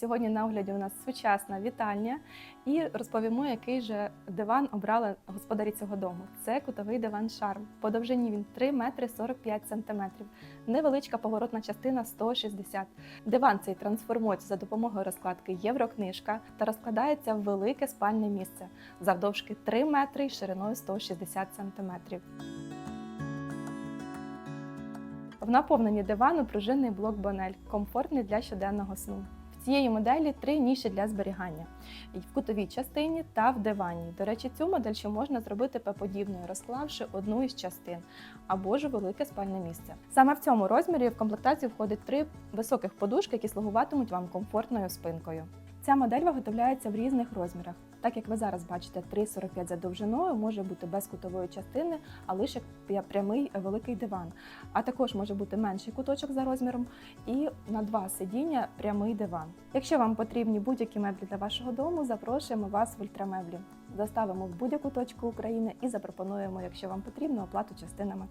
Сьогодні на огляді у нас сучасна вітальня і розповімо, який же диван обрали господарі цього дому. Це кутовий диван Шарм. По довжині він 3 метри 45 сантиметрів. Невеличка поворотна частина 160. Диван цей трансформується за допомогою розкладки Єврокнижка та розкладається в велике спальне місце завдовжки 3 метри і шириною 160 сантиметрів. В наповненні дивану пружинний блок Бонель, комфортний для щоденного сну. Цієї моделі три ніші для зберігання в кутовій частині та в дивані. До речі, цю модель ще можна зробити П-подібною, розклавши одну із частин або ж велике спальне місце. Саме в цьому розмірі в комплектацію входить три високих подушки, які слугуватимуть вам комфортною спинкою. Ця модель виготовляється в різних розмірах. Так як ви зараз бачите, 3,45 за довжиною може бути без кутової частини, а лише прямий е, великий диван. А також може бути менший куточок за розміром і на два сидіння прямий диван. Якщо вам потрібні будь-які меблі для вашого дому, запрошуємо вас в ультрамеблі. Заставимо в будь-яку точку України і запропонуємо, якщо вам потрібно, оплату частинами.